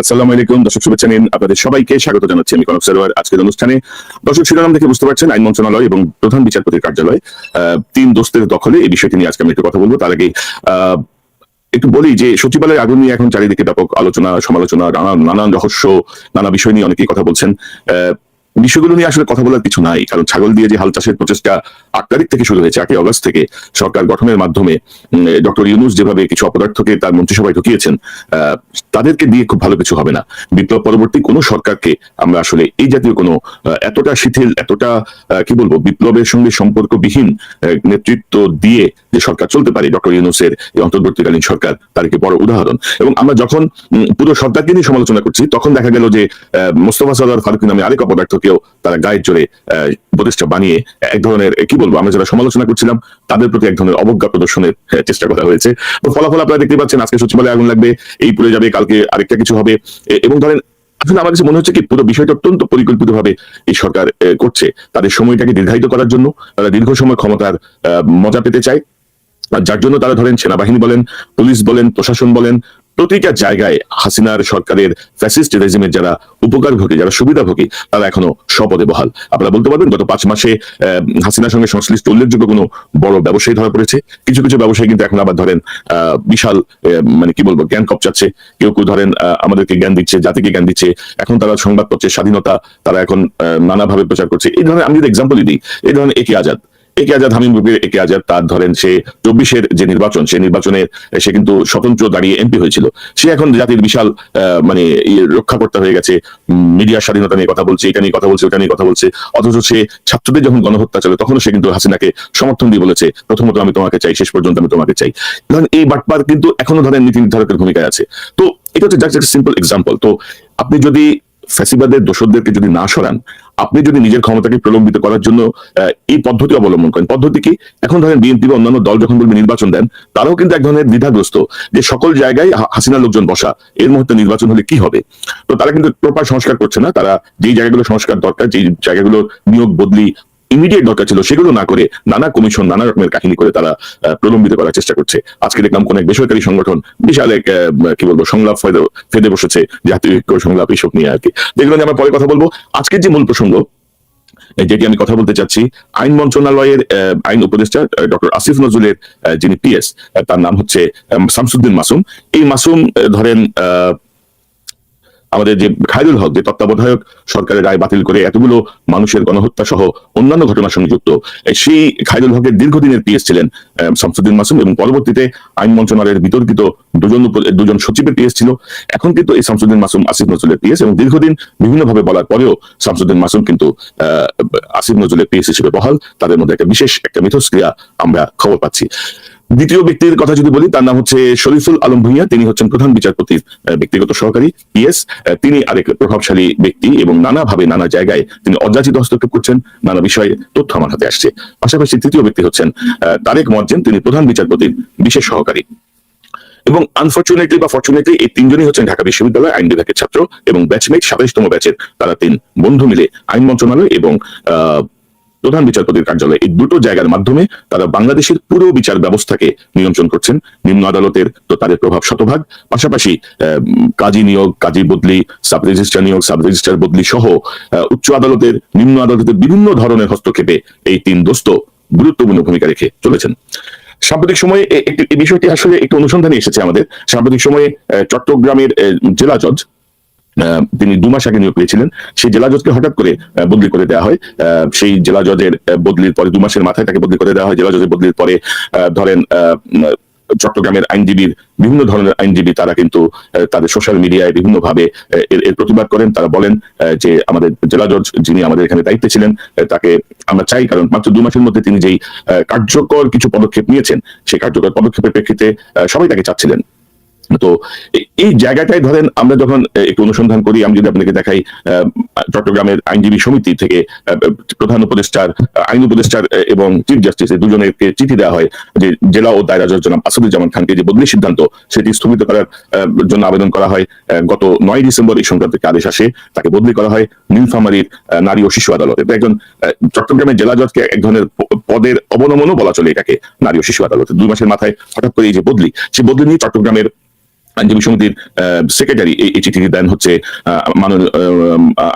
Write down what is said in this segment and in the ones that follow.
আসসালামু আলাইকুম দর্শক শুভেচ্ছা নিন আপনাদের সবাইকে স্বাগত জানাচ্ছি আমি কনক আজকের অনুষ্ঠানে। দর্শক শিরোনাম দেখে বুঝতে পারছেন আইন মন্ত্রণালয় এবং প্রধান বিচারপতির কার্যালয় তিন দোস্তের দখলে এই বিষয়টি নিয়ে আজকে আমি একটু কথা বলব। তার আগে একটু বলি যে সচিবালয়ের আগুন নিয়ে এখন চারিদিকে ব্যাপক আলোচনা সমালোচনা নানা নানান রহস্য নানা বিষয় নিয়ে অনেকেই কথা বলছেন। আহ, বিষয়গুলো নিয়ে আসলে কথা বলার কিছু নাই, কারণ ছাগল দিয়ে যে হাল চাষের প্রচেষ্টা আট তারিখ থেকে শুরু হয়েছে, আটই অগস্ট থেকে সরকার গঠনের মাধ্যমে ডক্টর ইউনুস যেভাবে কিছু অপদার্থকে তার মন্ত্রিসভায় ঢুকিয়েছেন তাদেরকে দিয়ে খুব ভালো কিছু হবে না। বিপ্লব পরবর্তী কোনো সরকারকে আমরা আসলে এই জাতীয় কোনো এতটা শিথিল, এতটা কি বলব, বিপ্লবের সঙ্গে সম্পর্কবিহীন নেতৃত্ব দিয়ে যে সরকার চলতে পারে, ডক্টর ইউনুসের এই অন্তর্বর্তীকালীন সরকার, তার একটি বড় উদাহরণ। এবং আমরা যখন পুরো সরকারকে নিয়ে সমালোচনা করছি, তখন দেখা গেল যে মোস্তফা সরদার ফারুকি নামে আরেক অপদার্থকেও তারা গায়ের জোরে উপদেষ্টা বানিয়ে এক ধরনের, কি বলব, আমরা যারা সমালোচনা করছিলাম, তাদের প্রতি এক ধরনের অবজ্ঞা প্রদর্শনের চেষ্টা করা হয়েছে। তো ফলাফল আপনারা দেখতে পাচ্ছেন, আজকে সচিবালয়ে আগুন লাগবে, এই পুড়ে যাবে, কালকে আরেকটা কিছু হবে। এবং ধরেন, আসলে আমার কাছে মনে হচ্ছে কি, পুরো বিষয়টা অত্যন্ত পরিকল্পিত ভাবে এই সরকার করছে। তাদের সময়টাকে দীর্ঘায়িত করার জন্য, তারা দীর্ঘ সময় ক্ষমতার মজা পেতে চায়। যার জন্য তারা ধরেন, সেনাবাহিনী বলেন, পুলিশ বলেন, প্রশাসন বলেন প্রতিটা জায়গায় হাসিনার সরকারের ফ্যাসিস্ট রেজিমের যারা উপকারভোগী যারা সুবিধাভোগী তারা এখনও স্বপদে বহাল। আপনারা বলতে পারবেন, গত পাঁচ মাসে হাসিনার সঙ্গে সংশ্লিষ্ট উল্লেখযোগ্য কোনো বড় ব্যবসায়ী ধরা পড়েছে। কিছু কিছু ব্যবসায়ী কিন্তু এখন আবার ধরেন বিশাল মানে কি বলব, জ্ঞান কপচাচ্ছে। কেউ কেউ ধরেন আমাদেরকে জ্ঞান দিচ্ছে, জাতিকে জ্ঞান দিচ্ছে। এখন তারা সংবাদপত্রের স্বাধীনতা, তারা এখন নানাভাবে প্রচার করছে। এই ধরনের, আমি যদি এক্সাম্পলই দিই, এই ধরনের একে আজাদ। একে আজাদ হামিম গ্রুপের একে আজাদ তার ধরেন সে চব্বিশের যে নির্বাচন সেই নির্বাচনের সে কিন্তু স্বতন্ত্র দাঁড়িয়ে এমপি হয়েছিল। সে এখন জাতির বিশাল মানে রক্ষাকর্তা হয়ে গেছে। মিডিয়ার স্বাধীনতা নিয়ে কথা বলছে, এটা নিয়ে কথা বলছে, ওটা নিয়ে কথা বলছে। অথচ সে ছাত্রদের যখন গণহত্যা চলে তখনও সে কিন্তু হাসিনাকে সমর্থন দিয়ে বলেছে, প্রথমত আমি তোমাকে চাই, শেষ পর্যন্ত আমি তোমাকে চাই। ধরেন এই বাটপার কিন্তু এখনও ধরেন নীতি নির্ধারকের ভূমিকায় আছে। তো এটা হচ্ছে জাস্ট একটা সিম্পল এক্সাম্পল তো আপনি যদি ফ্যাসিবাদের দোষদেরকে যদি না সরান, আপনি যদি নিজের ক্ষমতাকে প্রলম্বিত করার জন্য এই পদ্ধতি অবলম্বন করেন। পদ্ধতি কি? এখন ধরেন বিএনপি বা অন্যান্য দল যখন বলবে নির্বাচন দেন, তারাও কিন্তু এক ধরনের দ্বিধাগ্রস্ত যে সকল জায়গায় হাসিনা লোকজন বসা, এর মুহূর্তে নির্বাচন হলে কি হবে? তো তারা কিন্তু প্রপার সংস্কার করছে না। তারা যেই জায়গাগুলো সংস্কার দরকার, যেই জায়গাগুলো নিয়োগ বদলি ইমিডিয়েট দরকার ছিল সেগুলো না করে নানা কমিশন নানা রকমের কাহিনী করে তারা প্রলম্বিত করার চেষ্টা করছে। আজকে দেখলাম কোন এক বেসরকারি সংগঠন বিশাল এক কি বলব সংলাপ ফেদে বসেছে জাতীয় ঐক্য সংলাপ এইসব নিয়ে আর কি যেগুলো নিয়ে আমরা পরে কথা বলব। আজকের যে মূল প্রসঙ্গ যেটি আমি কথা বলতে চাচ্ছি আইন মন্ত্রণালয়ের আইন উপদেষ্টা ডক্টর আসিফ নজরুলের যিনি পিএস তার নাম হচ্ছে শামসুদ্দিন মাসুম। এই মাসুম ধরেন আহ, আমাদের যে খায়রুল হক যে তত্ত্বাবধায়ক সরকারের রায় বাতিল করে এতগুলো মানুষের গণহত্যা সহ অন্যান্য ঘটনার সঙ্গে যুক্ত সেই খায়রুল হকের দীর্ঘদিনের পিএস ছিলেন শামসুদ্দিন মাসুম এবং পরবর্তীতে আইন মন্ত্রণালয়ের বিতর্কিত দুজন দুজন সচিবের পিএস ছিল। এখন কিন্তু এই শামসুদ্দিন মাসুম আসিফ নজরুলের পিএস এবং দীর্ঘদিন বিভিন্ন ভাবে বলার পরেও শামসুদ্দিন মাসুম কিন্তু আহ, আসিফ নজরুলের পিএস হিসেবে বহাল। তাদের মধ্যে একটা বিশেষ একটা মিথস্ক্রিয়া আমরা খবর পাচ্ছি। দ্বিতীয় ব্যক্তির কথা যদি বলি, তার নাম হচ্ছে শরীফুল আলম ভুইয়া। তিনি হচ্ছেন প্রধান বিচারপতির ব্যক্তিগত সহকারী। পিএস তিনি আরেক প্রভাবশালী ব্যক্তি এবং নানাভাবে নানা জায়গায় তিনি অযাচিত হস্তক্ষেপ করছেন। নানা বিষয়ে তথ্য আমার হাতে আসছে। পাশাপাশি তৃতীয় ব্যক্তি হচ্ছেন তারেক মজ্জেন। তিনি প্রধান বিচারপতির বিশেষ সহকারী। এবং আনফর্চুনেটলি বা ফর্চুনেটলি এই তিনজনই হচ্ছেন ঢাকা বিশ্ববিদ্যালয় আইন বিভাগের ছাত্র এবং ব্যাচমেট সাতাইশতম ব্যাচের তারা তিন বন্ধু মিলে আইন মন্ত্রণালয় এবং প্রধান বিচারপতির কার্যালয় এই দুটো জায়গার মাধ্যমে তারা বাংলাদেশের পুরো বিচার ব্যবস্থাকে নিয়ন্ত্রণ করছেন। নিম্ন আদালতের তো তাদের প্রভাব শতভাগ। পাশাপাশি কাজী নিয়োগ, কাজী বদলি, সাব রেজিস্ট্রার নিয়োগ, সাব রেজিস্ট্রার বদলি সহ উচ্চ আদালতের, নিম্ন আদালতের বিভিন্ন ধরনের হস্তক্ষেপে এই তিন দোস্ত গুরুত্বপূর্ণ ভূমিকা রেখে চলেছেন। সাম্প্রতিক সময়ে একটি বিষয়টি আসলে একটু অনুসন্ধানে এসেছে আমাদের। সাম্প্রতিক সময়ে চট্টগ্রামের জেলা জজ তিনি দু মাস আগে নিয়োগ পেয়েছিলেন। সেই জেলা জজকে হঠাৎ করে বদলি করে দেওয়া হয়। সেই জেলা জজের বদলির পরে দু মাসের মাথায় তাকে বদলি করে দেওয়া হয়। জেলা জজের বদলির পরে ধরেন চট্টগ্রামের আইনজীবীর বিভিন্ন ধরনের আইনজীবী তারা কিন্তু তাদের সোশ্যাল মিডিয়ায় বিভিন্ন ভাবে আহ, এর প্রতিবাদ করেন। তারা বলেন যে আমাদের জেলা জজ যিনি আমাদের এখানে দায়িত্বে ছিলেন তাকে আমরা চাই। কারণ মাত্র দু মাসের মধ্যে তিনি যেই কার্যকর কিছু পদক্ষেপ নিয়েছেন সেই কার্যকর পদক্ষেপের প্রেক্ষিতে সবাই তাকে চাচ্ছিলেন। তো এই জায়গাটায় ধরেন আমরা যখন একটু অনুসন্ধান করি, আমি যদি আপনাকে দেখাই চট্টগ্রামের আইনজীবী সমিতি থেকে প্রধান উপদেষ্টার আইন উপদেষ্টার এবং চিফ জাস্টিস দুজনেরকে চিঠি দেওয়া হয় যে জেলা ও দায়রা জজ জনাব আসাদুজ্জামান খানকে যে বদলি সিদ্ধান্ত, সেটি স্থগিত করার জন্য আবেদন করা হয় গত নয় ডিসেম্বর এই সংক্রান্ত একটি আদেশ আসে, তাকে বদলি করা হয় নীলফামারীর নারী ও শিশু আদালতে। একজন চট্টগ্রামের জেলা জজকে এক ধরনের পদের অবনমনও বলা চলে এটাকে, নারী ও শিশু আদালতে। দুই মাসের মাথায় হঠাৎ করে এই যে বদলি, সেই বদলি নিয়ে চট্টগ্রামের আইনজীবী সমিতির সেক্রেটারি এই চিঠিটি দেন হচ্ছে মাননীয়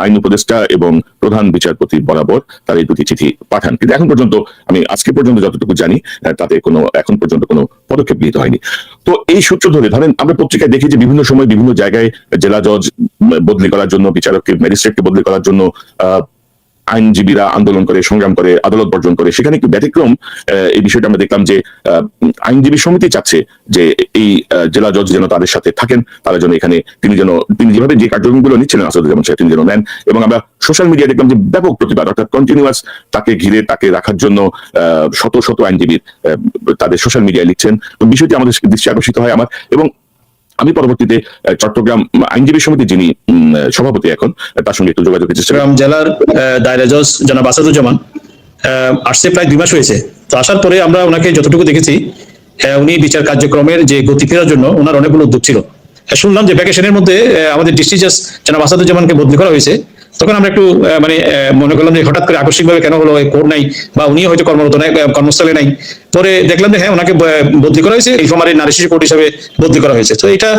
আইন উপদেষ্টা এবং প্রধান বিচারপতি বরাবর তার এই দুটি চিঠি পাঠান। কিন্তু এখন পর্যন্ত, আমি আজকে পর্যন্ত যতটুকু জানি তাতে কোনো, এখন পর্যন্ত কোনো পদক্ষেপ গৃহীত হয়নি। তো এই সূত্র ধরে, ধরেন আমরা পত্রিকায় দেখি যে বিভিন্ন সময় বিভিন্ন জায়গায় জেলা জজ বদলি করার জন্য, বিচারককে, ম্যাজিস্ট্রেটকে বদলি করার জন্য আইনজীবীরা আন্দোলন করে, সংগ্রাম করে, আদালত বর্জন করে, সেখানে একটু ব্যতিক্রম এই বিষয়টা আমরা দেখলাম যে আইনজীবী সমিতি চাচ্ছে যে এই জেলা জজ যেন তাদের সাথে থাকেন, তারা যেন এখানে তিনি যেন, তিনি যেভাবে যে কার্যক্রমগুলো নিচ্ছিলেন আসাদুজ্জামান সাহেব, তিনি যেন নেন এবং আমরা সোশ্যাল মিডিয়া দেখলাম যে ব্যাপক প্রতিবাদ, অর্থাৎ কন্টিনিউয়াস তাকে ঘিরে, তাকে রাখার জন্য শত শত আইনজীবীর তাদের সোশ্যাল মিডিয়ায় লিখছেন। তো বিষয়টি আমাদের দৃষ্টি আকর্ষিত হয় আমার এবং আমি পরবর্তীতে চট্টগ্রাম আইনজীবী সমিতি যিনি সভাপতি এখন, তার সঙ্গে একটু যোগাযোগের চেষ্টা চট্টগ্রাম জেলার দায়রা জজ জনাব আসাদুজ্জামান আসছে প্রায় দুই মাস হয়েছে। তো আসার পরে আমরা ওনাকে যতটুকু দেখেছি উনি বিচার কার্যক্রমের যে গতি ফেরার জন্য ওনার অনেকগুলো উদ্যোগ ছিল। শুনলাম যে ভ্যাকেশনের মধ্যে আমাদের ডিস্ট্রিক্ট জনাব আসাদুজ্জামানকে বদলি করা হয়েছে। তখন আমরা একটু মানে মনে করলাম যে হঠাৎ করে আকস্মিক ভাবে কেন হলো কোর নাই, বা উনি হয়তো কর্মরত নাই কর্মস্থলে নাই। পরে দেখলাম যে হ্যাঁ ওনাকে বদলি করা হয়েছে, এই সময় নারী শিশু কোর্ট হিসাবে বদলি করা হয়েছে। তো এটা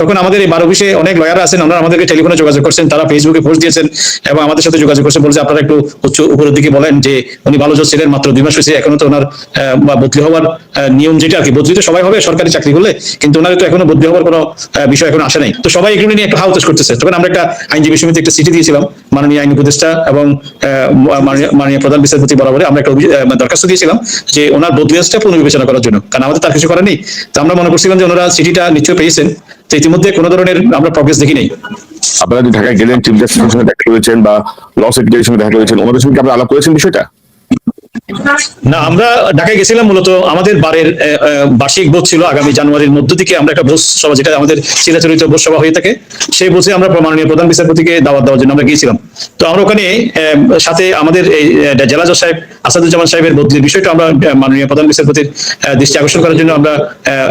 তখন আমাদের এই বার অফিসে অনেক লয়ার আছেন, ওনারা আমাদেরকে টেলিফোনে যোগাযোগ করছেন, তারা ফেসবুকে পোস্ট দিয়েছেন এবং আমাদের সাথে যোগাযোগ করছেন, বলছে আপনারা একটু উচ্চ উপরের দিকে বলেন যে উনি ভালো জজ ছিলেন, মাত্র দুই মাস হয়েছে, এখনও তো ওনার বদলি হওয়ার নিয়ম যেটা আর কি, বদলি তো সবাই হবে সরকারি চাকরি করলে, কিন্তু ওনার তো এখনও বদলি হওয়ার কোনো বিষয় এখনও আসে নাই। তো সবাই এগুলো নিয়ে একটু হাউতেস করতেছে। তখন আমরা একটা আইনজীবী সমিতি একটা চিঠি দিয়েছিলাম, মাননীয় আইন উপদেষ্টা এবং মাননীয়- প্রধান বিচারপতি বরাবরে আমরা একটা দরখাস্ত দিয়েছিলাম যে ওনার বদলিয়াসটা পুনর্বিবেচনা করার জন্য। কারণ আমাদের তার কিছু করার নেই। তো আমরা মনে করছিলাম যে ওনারা চিঠিটা নিশ্চয়ই পেয়েছেন। তো ইতিমধ্যে কোনো ধরনের আমরা প্রগ্রেস দেখি নাই আপনারা যে ঢাকায় গেলেন চিফ জাস্টিসের সঙ্গে দেখা করেছেন বা ল সেক্রেটারির সঙ্গে দেখা করেছেন, ওনাদের সঙ্গে আপনারা আলাপ করেছেন বিষয়টা? না, আমরা ঢাকায় গেছিলাম মূলত আমাদের বারের বার্ষিক বোধ ছিল আগামী জানুয়ারির মধ্য দিকে আমরা একটা বোধ সভা, যেটা আমাদের চিরাচরিত বোধ সভা হয়ে থাকে। সেই বোধে আমরা মাননীয় প্রধান বিচারপতিকে দাওয়াত দেওয়ার জন্য আমরা গিয়েছিলাম। তো আমরা ওখানে সাথে আমাদের, এই জেলা জজ সাহেব, আসাদুজ্জামান সাহেবের বদলির বিষয়টা আমরা মাননীয় প্রধান বিচারপতির দৃষ্টি আকর্ষণ করার জন্য আমরা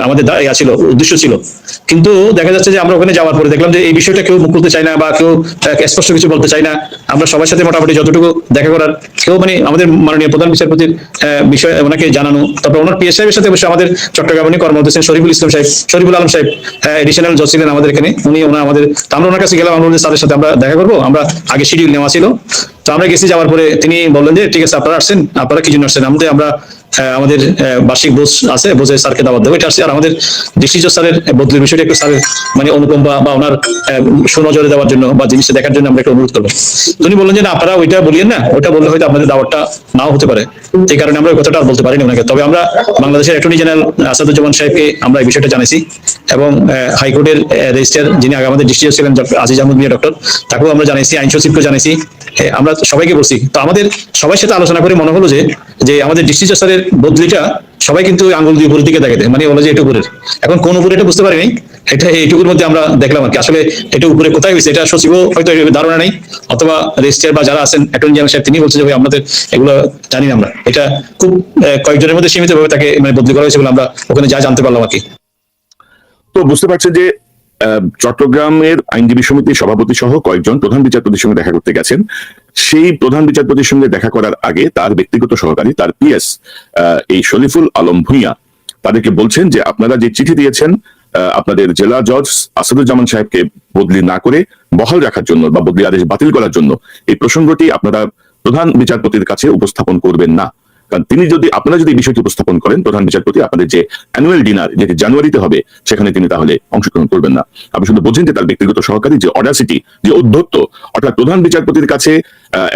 আমাদের ইয়া ছিল, উদ্দেশ্য ছিল। কিন্তু দেখা যাচ্ছে যে আমরা ওখানে যাওয়ার পরে দেখলাম যে এই বিষয়টা কেউ মুখ করতে চায় না বা কেউ স্পষ্ট কিছু বলতে চায় না। আমরা সবার সাথে মোটামুটি যতটুকু দেখা করার, কেউ মানে আমাদের মাননীয় প্রধান বিচারপতির বিষয়ে ওনাকে জানানো। তারপর ওনার পিএস সাহেবের সাথে অবশ্যই আমাদের চট্টগ্রামে কর্মরত ছিলেন শরীফুল ইসলাম সাহেব, শরীফুল আলম সাহেব এডিশনাল জজ ছিলেন আমাদের এখানে। উনি ওনার আমাদের আমরা ওনার কাছে গেলাম, আমরা স্যারের সাথে আমরা দেখা করব। আমরা আগে শিডিউল নেওয়া ছিল। তো আমরা গেছি, যাওয়ার পরে তিনি বললেন যে, ঠিক আছে, আপনারা আসছেন, আপনারা কি জন্য আসছেন? আমাদের আমরা আমাদের বার্ষিক বোঝ আছে বোঝে স্যারকে দাওয়াত দেবো। এটা আসছে আর আমাদের ডিস্ট্রিক্ট স্যারের বদলির বিষয়টা একটু স্যারের মানে অনুকম্পা বা ওনার সুনজরে দেওয়ার জন্য বা জিনিসটা দেখার জন্য আমরা একটু অনুরোধ করব। উনি বললেন যে না আপনারা ওইটা বলিয়েন না ওটা বললে হয়তো আপনাদের দাওয়াতটা নাও হতে পারে। এই কারণে আমরা ওই কথাটা আর বলতে পারিনি ওনাকে। তবে আমরা বাংলাদেশের অ্যাটর্নি জেনারেল আসাদুজ্জামান সাহেবকে আমরা এই বিষয়টা জানাইছি এবং হাইকোর্টের রেজিস্ট্রার যিনি আগে আমাদের ডিস্ট্রিক্ট ছিলেন আজিজ আহমদ মিয়া ডক্টর তাকেও আমরা জানাইছি আইন সচিবকে জানাইছি। এ, আমরা সবাইকে বলছি। তো আমাদের সবার সাথে আলোচনা করে মনে হলো যে যে আমাদের ডিস্ট্রিক্ট স্যারের বদলিটা সবাই কিন্তু আঙ্গুল দিয়ে উপরের দিকে দেখে দেয় মানে বলে যে এটা উপরের এখন কোন উপরে এটা বুঝতে পারিনি। এটা এইটুকুর মধ্যে আমরা দেখলাম আর কি। আসলে এটা উপরে কোথায় হয়েছে এটা সচিবও হয়তো ধারণা নেই, অথবা রেজিস্ট্রার বা যারা আছেন, অ্যাটর্নি জেনারেল সাহেব তিনি বলছেন যে আমাদের এগুলো জানি না আমরা। এটা খুব কয়েকজনের মধ্যে সীমিত ভাবে তাকে মানে বদলি করা হয়েছে বলে আমরা ওখানে যা জানতে পারলাম আর কি। তো বুঝতে পারছেন যে চট্টগ্রামের আইনজীবী সমিতির সভাপতি সহ কয়েকজন প্রধান বিচারপতির সঙ্গে দেখা করতে গেছেন। সেই প্রধান বিচারপতির সঙ্গে দেখা করার আগে তার ব্যক্তিগত সহকারী, তার পিএস এই শরীফুল আলম ভুঁইয়া, তাদেরকে বলছেন যে আপনারা যে চিঠি দিয়েছেন আপনাদের জেলা জজ আসাদুজ্জামান সাহেবকে বদলি না করে বহাল রাখার জন্য বা বদলি আদেশ বাতিল করার জন্য এই প্রসঙ্গটি আপনারা প্রধান বিচারপতির কাছে উপস্থাপন করবেন না। কারণ তিনি যদি, আপনারা যদি বিষয়টি উপস্থাপন করেন, প্রধান বিচারপতি, আপনাদের যে অ্যানুয়াল ডিনার যেটি জানুয়ারিতে হবে, সেখানে তিনি তাহলে অংশগ্রহণ করবেন না। আপনি শুধু বোঝেন যে তার ব্যক্তিগত সহকারী, যে অডাসিটি যে অধ্যত্ত অর্থাৎ প্রধান বিচারপতির কাছে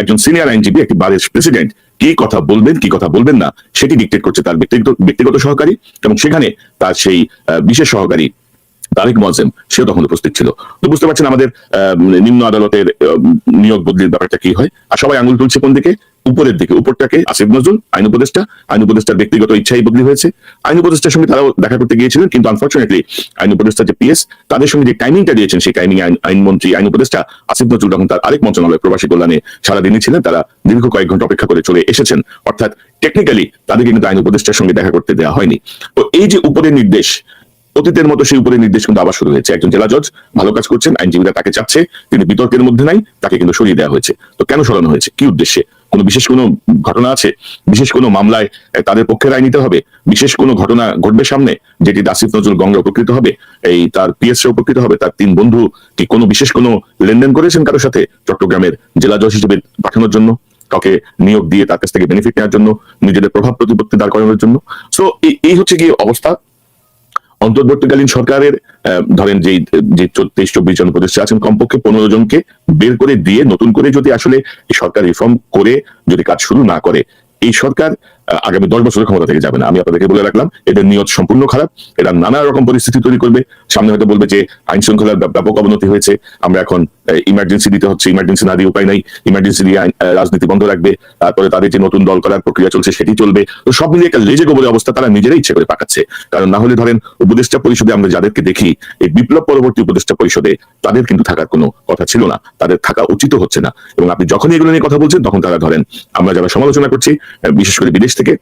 একজন সিনিয়র আইনজীবী, একটি বারের প্রেসিডেন্ট কি কথা বলবেন, কি কথা বলবেন না, সেটি ডিকটেট করছে তার ব্যক্তিগত ব্যক্তিগত সহকারী এবং সেখানে তার সেই বিশেষ সহকারী তারেক মজেম সেও তখন উপস্থিত ছিল। তো বুঝতে পারছেন আমাদের নিম্ন আদালতের নিয়োগ বদলির ব্যাপারটা কি হয়? আর সবাই আঙুল তুলছে কোন দিকে? উপরের দিকে, উপরটাকে আসিফ নজরুল, আইন উপদেষ্টা। আইন উপদেষ্টার ব্যক্তিগত ইচ্ছাই বদলি হয়েছে। আইন উপদেষ্টার সঙ্গে তারাও দেখা করতে গিয়েছিলেন, কিন্তু আনফর্চুনেটলি আইন উপদেষ্টা যে পিএস তাদের সঙ্গে যে টাইমিংটা দিয়েছেন, সেই টাইমিং আইনমন্ত্রী আইন উপদেষ্টা আসিফ নজরুল যখন তার আরেক মন্ত্রণালয় প্রবাসী কল্যাণে সারাদিনই ছিলেন। তারা দীর্ঘ কয়েক ঘণ্টা অপেক্ষা করে চলে এসেছেন। অর্থাৎ টেকনিক্যালি তাদেরকে কিন্তু আইন উপদেষ্টার সঙ্গে দেখা করতে দেওয়া হয়নি। তো এই যে উপরের নির্দেশ অতীতের মতো সেই উপরে নির্দেশ কিন্তু আবার শুরু হয়েছে। একজন জেলা জজ ভালো কাজ করছেন, আইনজীবীরা তাকে চাচ্ছে, তিনি বিতর্কের মধ্যে নাই, তাকে কিন্তু সরিয়ে দেওয়া হয়েছে। তো কেন সরানো হয়েছে? কি উদ্দেশ্যে? কোনো বিশেষ কোনো ঘটনা আছে? বিশেষ কোনো মামলায় তাদের পক্ষে রায় নিতে হবে? বিশেষ কোনো ঘটনা ঘটবে সামনে, যেটি আসিফ নজরুল গঙ্গা উপকৃত হবে? এই তার পিএসএ উপকৃত হবে? তার তিন বন্ধু কি কোনো বিশেষ কোনো লেনদেন করেছেন কারোর সাথে? চট্টগ্রামের জেলা জজ হিসেবে পাঠানোর জন্য, কাউকে নিয়োগ দিয়ে তার কাছ থেকে বেনিফিট নেওয়ার জন্য, নিজেদের প্রভাব প্রতিপত্তি দাঁড় করানোর জন্য। সো এই হচ্ছে কি অবস্থা। অন্তর্বর্তীকালীন সরকারের ধরেন যে যে তেইশ, চব্বিশ জন উপদেষ্টা আছেন, কমপক্ষে পনেরো জনকে বের করে দিয়ে, নতুন করে যদি আসলে সরকার রিফর্ম করে, যদি কাজ শুরু না করে, এই সরকার আগামী দশ বছরের ক্ষমতা থেকে যাবে না। আমি আপনাদেরকে বলে রাখলাম, এদের নিয়ত সম্পূর্ণ খারাপ। এরা নানা রকম পরিস্থিতি তৈরি করবে। সামনে হয়তো বলবে যে আইন শৃঙ্খলার ব্যাপক অবনতি হয়েছে। আমরা এখন ইমার্জেন্সি দিতে হচ্ছে। ইমার্জেন্সি না দিয়ে উপায় নাই। ইমার্জেন্সি দিয়ে রাজনীতি বন্ধ রাখবে। তারপরে তাদের যে নতুন দল করার প্রক্রিয়া চলছে, সেটি চলবে। তো সব মিলিয়ে একটা লেজে গোবরে অবস্থা তারা নিজেরাই ইচ্ছে করে পাকাচ্ছে। কারণ না হলে ধরেন, উপদেষ্টা পরিষদে আমরা যাদেরকে দেখি, এই বিপ্লব পরবর্তী উপদেষ্টা পরিষদে তাদের কিন্তু থাকার কোনো কথা ছিল না। তাদের থাকা উচিত হচ্ছে না। এবং আপনি যখনই এগুলো নিয়ে কথা বলছেন, তখন তারা ধরেন, আমরা যারা সমালোচনা করছি বিশেষ করে বিদেশ থেকে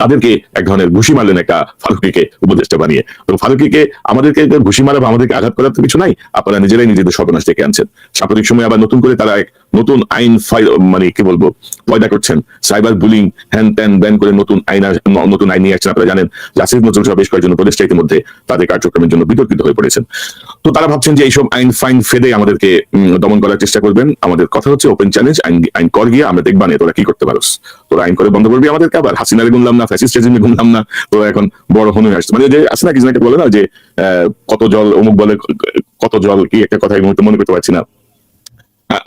তাদেরকে এক ধরনের ঘুষি মারলেন একটা ফারুকিকে উপদেষ্টা বানিয়ে। তো ফারুকিকে আমাদেরকে ঘুষি মারা বা আমাদেরকে আঘাত করার তো কিছু নাই, আপনারা নিজেরাই নিজেদের সর্বনাশ ডেকে আনছেন। সাম্প্রতিক সময় আবার নতুন করে তারা এক নতুন আইন ফাইল মানে কি বলব, পয়দা করছেন। সাইবার বুলিং, হ্যান ত্যান ব্যান করে নতুন আইন নতুন আইন নিয়ে আসছেন, আপনারা জানেন। যে নজরুল সহ বেশ কয়েকজন উপদেষ্টা ইতিমধ্যে তাদের কার্যক্রমের জন্য বিতর্কিত হয়ে পড়েছেন। তো তারা ভাবছেন যে এইসব আইন ফাইন ফেদে আমাদেরকে দমন করার চেষ্টা করবেন। আমাদের কথা হচ্ছে ওপেন চ্যালেঞ্জ আইন আইন কর গিয়ে আমরা দেখবানে তোরা কি করতে পারোস। তোরা আইন করে বন্ধ করবি আমাদেরকে আবার। হাসিনারে গুনলাম না ফ্যাসিস্ট রেজিমে গুনলাম না তো এখন বড় হনুমে আসছে। মানে যে হাসিনা না, কিছু একটা বলে না যে কত জল, অমুক বলে, কত জল কি একটা কথা এই মনে করতে পারছি না।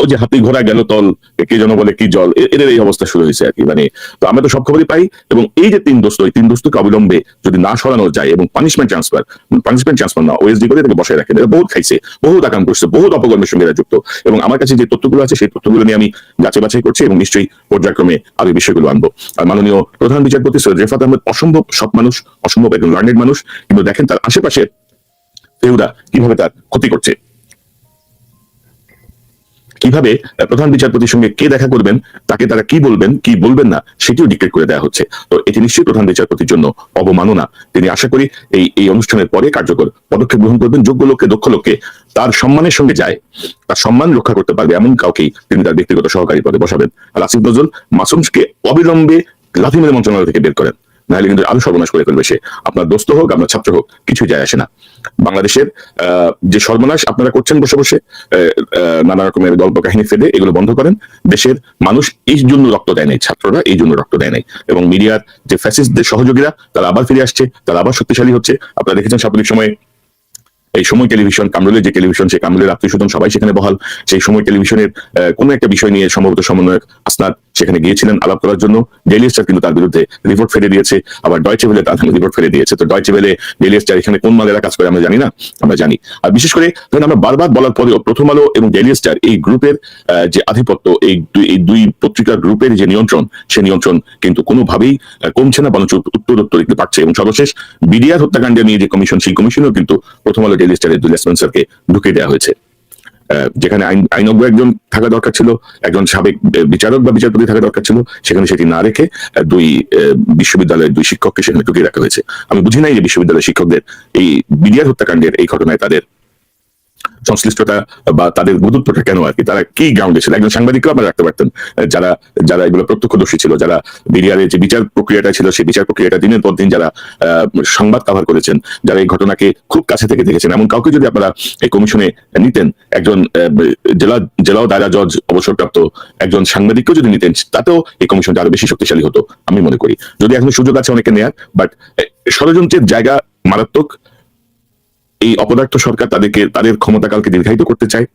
ওই যে হাতি ঘোড়া গেল তল কে যেন বলে কি জল এদের এই অবস্থা শুরু হয়েছে আর কি। মানে তো আমরা তো সব খবরই পাই এবং এই যে তিন দোস্ত এই তিন দোস্তকে অবিলম্বে যদি না সরানো যায় এবং পানিশমেন্ট ট্রান্সফার পানিশমেন্ট ট্রান্সফার না ওএসডি করে তাকে বসায় রাখেন। এরা বহুত খাইছে, বহুত আকাম করছে, বহুত অপকর্মের সঙ্গে এরা যুক্ত। এবং আমার কাছে যে তথ্যগুলো আছে, সেই তথ্যগুলো নিয়ে আমি যাচাই বাছাই করছি এবং নিশ্চয়ই পর্যায়ক্রমে আমি বিষয়গুলো আনব। আর মাননীয় প্রধান বিচারপতি সৈয়দ রেফাত আহমেদ অসম্ভব সব মানুষ, অসম্ভব একজন লার্নেড মানুষ, কিন্তু দেখেন তার আশেপাশে কীভাবে তার ক্ষতি করছে। কীভাবে প্রধান বিচারপতির সঙ্গে কে দেখা করবেন, তাকে তারা কি বলবেন কি বলবেন না, সেটিও ডিক্টেট করে দেওয়া হচ্ছে। তো এটি নিশ্চয়ই প্রধান বিচারপতির জন্য অবমাননা। তিনি আশা করি এই এই অনুষ্ঠানের পরে কার্যকর পদক্ষেপ গ্রহণ করবেন, যোগ্য লোককে, দক্ষ লোককে। তার সম্মানের সঙ্গে যায়, তার সম্মান রক্ষা করতে পারবে এমন কাউকেই তিনি তার ব্যক্তিগত সহকারী পদে বসাবেন। আর আসিফ নজরুল মাসুমকে অবিলম্বে লাথি মন্ত্রণালয় থেকে বের করেন। নাহলে কিন্তু আরও সর্বনাশ করে ফেলবে সে। আপনার দোস্ত হোক, আপনার ছাত্র হোক, কিছুই যায় আসে না। বাংলাদেশের যে সর্বনাশ আপনারা করছেন বসে বসে নানা রকমের গল্প কাহিনী ফেলে এগুলো বন্ধ করেন। দেশের মানুষ এই জন্য রক্ত দেয় নাই, ছাত্ররা এই জন্য রক্ত দেয় নাই। এবং মিডিয়ার যে ফ্যাসিস্টদের সহযোগীরা, তারা আবার ফিরে আসছে, তারা আবার শক্তিশালী হচ্ছে। আপনারা দেখেছেন সাম্প্রতিক সময়ে এই সময় টেলিভিশন কামরুলের যে টেলিভিশন, সেই কামরুলের আত্মীয় সবাই সেখানে বহাল। সেই সময় টেলিভিশনের কোনো একটা বিষয় নিয়ে সম্ভবত সমন্বয়ক আসনাদ সেখানে গিয়েছিলেন আলাপ করার জন্য। ডেইলি স্টার কিন্তু তার বিরুদ্ধে রিপোর্ট ফেলে দিয়েছে। আবার ডয়চে ভেলে তার রিপোর্ট ফেলে দিয়েছে। তো ডয়চে ভেলে ডেইলি স্টার এখানে কোন মালেরা কাজ করে আমরা জানি না, আমরা জানি। আর বিশেষ করে ধরেন আমরা বারবার বলার পরেও প্রথম আলো এবং ডেইলি স্টার এই গ্রুপের যে আধিপত্য, এই দুই এই দুই পত্রিকার গ্রুপের যে নিয়ন্ত্রণ, সে নিয়ন্ত্রণ কিন্তু কোনোভাবেই কমছে না, বরঞ্চ উত্তরোত্তর একটু পাচ্ছে এবং সর্বশেষ বিডিআর হত্যাকাণ্ডে নিয়ে যে কমিশন, সেই কমিশনও কিন্তু প্রথম আলো ডেইলি স্টারের স্পেন্সারকে ঢুকিয়ে দেওয়া হয়েছে। যেখানে আইন আইনজ্ঞ একজন থাকা দরকার ছিল, একজন সাবেক বিচারক বা বিচারপতি থাকা দরকার ছিল, সেখানে সেটি না রেখে দুই বিশ্ববিদ্যালয়ের দুই শিক্ষককে সেখানে ঢুকিয়ে রাখা হয়েছে। আমি বুঝি নাই যে বিশ্ববিদ্যালয়ের শিক্ষকদের এই বিডিআর হত্যাকাণ্ডের এই ঘটনায় তাদের সংশ্লিষ্টতা বা তাদের গুরুত্বটা কেন আর কি? তারা কি গ্রাউন্ডে ছিল? একজন সাংবাদিককে আপনারা রাখতে পারতেন। যারা যারা এগুলো প্রত্যক্ষদর্শী ছিল, যারা বিডিআরের যে বিচার প্রক্রিয়াটা ছিল, সেই বিচার প্রক্রিয়াটা দিনের পর দিন যারা সংবাদ কভার করেছেন, যারা এই ঘটনাকে খুব কাছে থেকে দেখেছেন। এমন কাউকে যদি আপনারা এই কমিশনে নিতেন, একজন জেলা জেলাও দায়রা জজ অবসরপ্রাপ্ত একজন সাংবাদিককেও যদি নিতেন, তাতেও এই কমিশনটা আরও বেশি শক্তিশালী হতো, আমি মনে করি। যদি এখন সুযোগ আছে অনেকে নেয়ার বাট ষড়যন্ত্রের জায়গা মারাত্মক এই অপদার্থ সরকার তাদেরকে, তাদের ক্ষমতাকালকে দীর্ঘায়িত করতে চায়।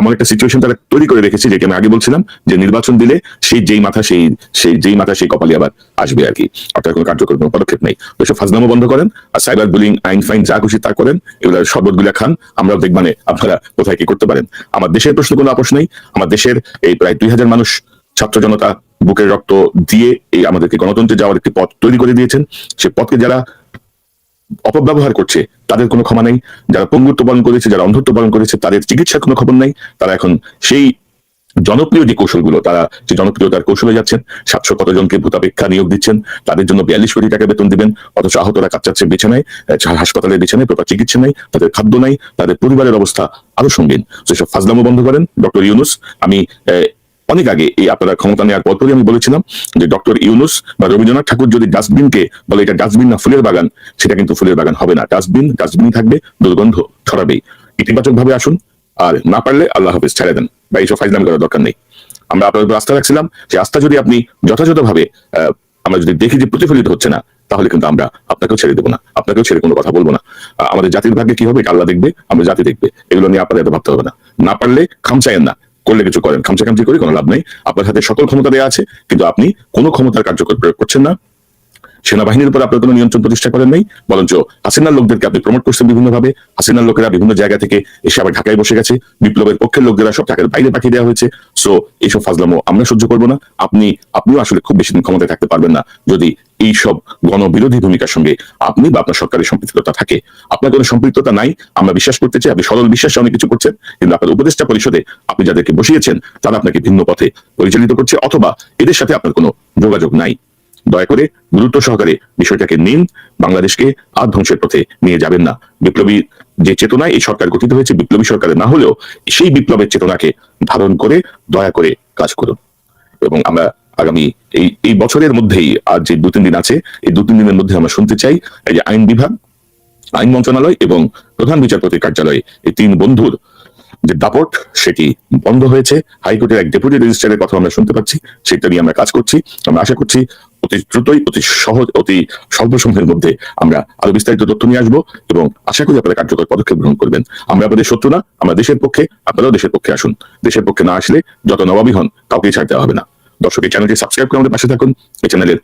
এমন একটা সিচুয়েশন তারা তৈরি করে রেখেছে, যেটা আমি আগে বলছিলাম, যে নির্বাচন দিলে সেই যেই মাথা, সেই সেই যেই মাথা, সেই কপালি আবার আসবে আর কি। অর্থাৎ কোনো কার্যকর কোনো পদক্ষেপ নেই। তো সব ফাজলামো বন্ধ করেন, আর সাইবার বুলিং আইন ফাইন যা খুশি তা করেন, এগুলো শরবতগুলা খান, আমরাও দেখবানে আপনারা কোথায় কি করতে পারেন। আমার দেশের প্রশ্ন কোনো আপোষ নেই, আমার দেশের এই প্রায় দুই হাজার মানুষ ছাত্র জনতা বুকের রক্ত দিয়ে এই আমাদেরকে গণতন্ত্রে যাওয়ার একটি পথ তৈরি করে দিয়েছেন। সে পথকে যারা অপব্যবহার করছে তাদের কোনো ক্ষমা নেই। যারা পঙ্গুত্ব পালন করেছে যারা অন্ধত্ব পালন করেছে তাদের চিকিৎসার কোনো খবর নেই। তারা এখন সেই জনপ্রিয় যে কৌশলগুলো তারা যে জনপ্রিয়তার কৌশলে যাচ্ছেন সাতশো কতজনকে ভূতাপেক্ষা নিয়োগ দিচ্ছেন তাদের জন্য বিয়াল্লিশ কোটি টাকা বেতন দিবেন অথচ আহতরা কাচ্চাচ্ছে বিছানায় আহ, হাসপাতালের বিছানায় প্রপার চিকিৎসা নেই তাদের খাদ্য নাই তাদের পরিবারের অবস্থা আরও সঙ্গীন। সেসব ফাজলামো বন্ধ করেন ডক্টর ইউনুস আমি অনেক আগে এই আপনারা ক্ষমতা নেওয়ার পরপরই আমি বলেছিলাম যে ডক্টর ইউনুস বা রবীন্দ্রনাথ ঠাকুর যদি ডাস্টবিনকে বলে এটা ডাস্টবিন না ফুলের বাগান, সেটা কিন্তু ফুলের বাগান হবে না। ডাস্টবিন ডাস্টবিন থাকবে, দুর্গন্ধ ছড়াবেই। ইতিবাচক ভাবে আসুন, আর না পারলে আল্লাহ হাফিজ ছেড়ে দেন বা এইসব ফাইজলাম করার দরকার নেই। আমরা আপনাদের উপর আস্থা রাখছিলাম সেই আস্থা যদি আপনি যথাযথভাবে আমরা যদি দেখি যে প্রতিফলিত হচ্ছে না, তাহলে কিন্তু আমরা আপনাকেও ছেড়ে দেবো না, আপনাকেও ছেড়ে কোনো কথা বলব না। আমাদের জাতির ভাগ্যে কি হবে আল্লাহ দেখবে, আমরা জাতি দেখবে। এগুলো নিয়ে আপনাদের ভাবতে হবে না। না পারলে খামচায়েন না। করলে কিছু করেন। খামচা খামচি করে, কোনো লাভ নেই। আপনার হাতে সকল ক্ষমতা দেওয়া আছে, কিন্তু আপনি কোনো ক্ষমতার কার্যকর প্রয়োগ করছেন না। সেনাবাহিনীর উপর আপনার কোনো নিয়ন্ত্রণ প্রতিষ্ঠা করেন নাই? বরঞ্চ হাসিনার লোকদেরকে আপনি প্রমোট করছেন বিভিন্ন ভাবে হাসিনার লোকেরা বিভিন্ন জায়গা থেকে এসে আবার ঢাকায় বসে গেছে। বিপ্লবের পক্ষের লোকদেরা সব ঢাকার বাইরে পাঠিয়ে দেওয়া হয়েছে। সো এইসব ফাজলামো আমরা সহ্য করব না। আপনি, আপনিও আসলে খুব বেশি দিন ক্ষমতায় থাকতে পারবেন না। যদি এই সব গণবিরোধী ভূমিকার সঙ্গে আপনি বা আপনার সরকারের সম্পৃক্ততা থাকে, আপনার কোনো সম্পৃক্ততা নাই, আমরা বিশ্বাস করতে চাই, আপনি সরল বিশ্বাসে অনেক কিছু করছেন, কিন্তু আপনার উপদেষ্টা পরিষদে আপনি যাদেরকে বসিয়েছেন, তারা আপনাকে ভিন্ন পথে পরিচালিত করছে, অথবা এদের সাথে আপনার কোনো যোগাযোগ নাই। দয়া করে গুরুত্ব সহকারে বিষয়টাকে নিন, বাংলাদেশকে আর ধ্বংসের পথে নিয়ে যাবেন না। বিপ্লবী যে চেতনায় এই সরকার গঠিত হয়েছে, বিপ্লবী সরকারের না হলেও সেই বিপ্লবের চেতনাকে ধারণ করে দয়া করে কাজ করুন। এবং আমরা আগামী এই এই বছরের মধ্যেই, আর যে দু তিন দিন আছে, এই দু তিন দিনের মধ্যে আমরা শুনতে চাই, এই যে আইন বিভাগ, আইন মন্ত্রণালয় এবং প্রধান বিচারপতির কার্যালয়, এই তিন বন্ধুর যে দাপট, সেটি বন্ধ হয়েছে। হাইকোর্টের এক ডেপুটি রেজিস্ট্রারের কথা আমরা শুনতে পাচ্ছি, সেটা নিয়ে আমরা কাজ করছি। আমরা আশা করছি অতি দ্রুতই, অতি সহজ, অতি স্বল্প সময়ের মধ্যে আমরা আরও বিস্তারিত তথ্য নিয়ে আসব এবং আশা করি আপনারা কার্যকর পদক্ষেপ গ্রহণ করবেন। আমরা আপনাদের শত্রু না, আমরা দেশের পক্ষে, আপনারাও দেশের পক্ষে আসুন। দেশের পক্ষে না আসলে যত নবাবী হন, কাউকেই ছাড় দেওয়া হবে না। দর্শক, এই চ্যানেলটি সাবস্ক্রাইব করে আমাদের পাশে থাকুন। এই চ্যানেলের